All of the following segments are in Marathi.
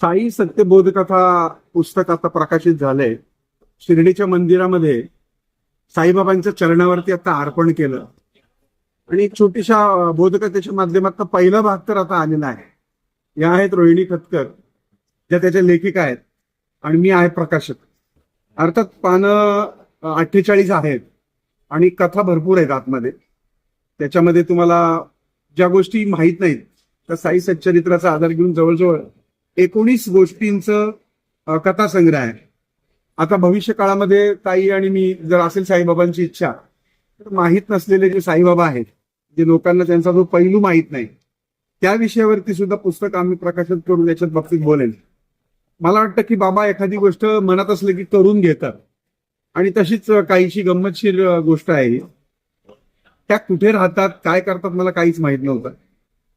साई सत्यबोध कथा पुस्तक आता प्रकाशित झालंय. शिर्डीच्या मंदिरामध्ये साईबाबांच्या चरणावरती आता अर्पण केलं. आणि एक छोटीशा बोधकथेच्या माध्यमात पहिला भाग तर आता आलेला आहे. या आहेत रोहिणी खतकर ज्या त्याच्या लेखिका आहेत. आणि मी आहे प्रकाशक. अर्थात पानं अठ्ठेचाळीस आहेत. आणि कथा भरपूर आहेत आतमध्ये. त्याच्यामध्ये तुम्हाला ज्या गोष्टी माहीत नाहीत त्या साई सच्चरित्राचा आधार घेऊन जवळजवळ एकोणीस गोष्टींचं कथासंग्रह आहे. आता भविष्य काळामध्ये ताई आणि मी जर असेल साईबाबांची इच्छा तर माहीत नसलेले जे साईबाबा आहेत जे लोकांना त्यांचा जो पैलू माहीत नाही त्या विषयावरती सुद्धा पुस्तक आम्ही प्रकाशित करून याच्यात बाबतीत बोलेल मला वाटतं की बाबा एखादी गोष्ट मनात असले की करून घेतात. आणि तशीच काहीशी गंमतशीर गोष्ट आहे त्या कुठे राहतात काय करतात मला काहीच माहीत नव्हतं.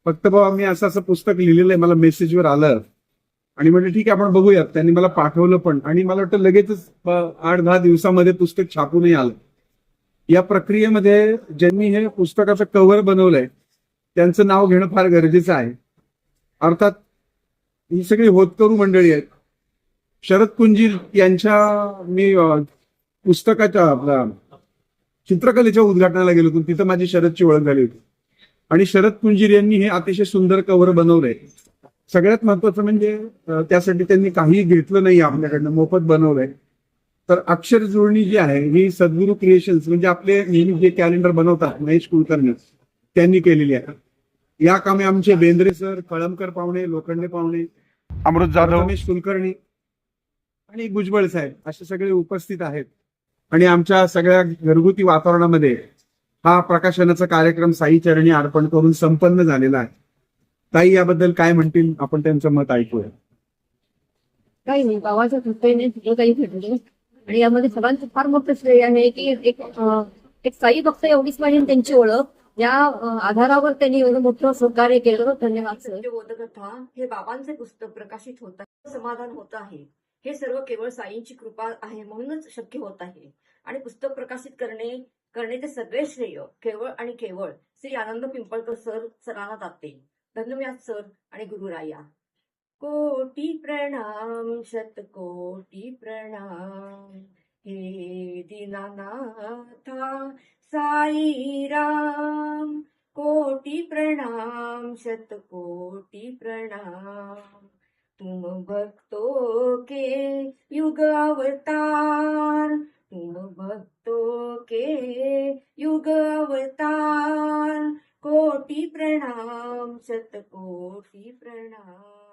फक्त बाबा मी असं असं पुस्तक लिहिलेलं आहे मला मेसेजवर आलं. आणि म्हणजे ठीक आहे आपण बघूयात. त्यांनी मला पाठवलं पण. आणि मला वाटतं लगेचच आठ दहा दिवसामध्ये पुस्तक छापूनही आलं. या प्रक्रियेमध्ये ज्यांनी हे पुस्तकाचं कव्हर बनवलंय त्यांचं नाव घेणं फार गरजेचं आहे. अर्थात ही सगळी होतकरू मंडळी आहेत. शरद कुंजीर यांच्या मी पुस्तकाच्या आपल्या चित्रकलेच्या उद्घाटनाला गेलो होतो. तिथं माझी शरदची ओळख झाली होती. आणि शरद कुंजीर यांनी हे अतिशय सुंदर कव्हर बनवलंय. सगळ्यात महत्वाचं म्हणजे त्यासाठी त्यांनी काही घेतलं नाही आपल्याकडनं मोफत बनवलंय. तर अक्षर जुळणी जी आहे ही सद्गुरू क्रिएशन्स म्हणजे आपले नेहमी जे कॅलेंडर बनवतात महेश कुलकर्णी त्यांनी केलेली आहे. या कामे आमचे बेंद्रे सर कळमकर पाहुणे लोखंडे पाहुणे अमृत जाधव. रमेश कुलकर्णी आणि भुजबळ साहेब असे सगळे उपस्थित आहेत. आणि आमच्या सगळ्या घरगुती वातावरणामध्ये हा प्रकाशनाचा कार्यक्रम साई चरणी अर्पण करून संपन्न झालेला आहे. ताई याबद्दल काय म्हणतील? आपण त्यांचं मत ऐकूया. काही नाही बाबाच्या कृपेने सगळं काही घडलं आणि यामध्ये सगळ्यांचं फार मोठं श्रेय आहे की एक अं, एक साई भक्त एवढीच पाहिजे त्यांची ओळख. या अं, आधारावर त्यांनी एवढं मोठं सहकार्य केलं. धन्यवाद सर. सत्यबोधकथा हे बाबांचे पुस्तक प्रकाशित होत आहे समाधान होत आहे. हे सर्व केवळ साईंची कृपा आहे म्हणूनच शक्य होत आहे. आणि पुस्तक प्रकाशित करणे करण्याचे सगळे श्रेय केवळ आणि केवळ श्री आनंद पिंपळकर सर सरांना जाते. धन्यवाद सर आणि गुरुराया कोटी प्रणाम शतकोटी प्रणाम. हे दीनानाथा साईराम कोटी प्रणाम शतकोटी प्रणाम. तुम भक्तो के युग अवतार. तुम भक्तो के युग अवतार. कोटि प्रणाम शतकोटि प्रणाम.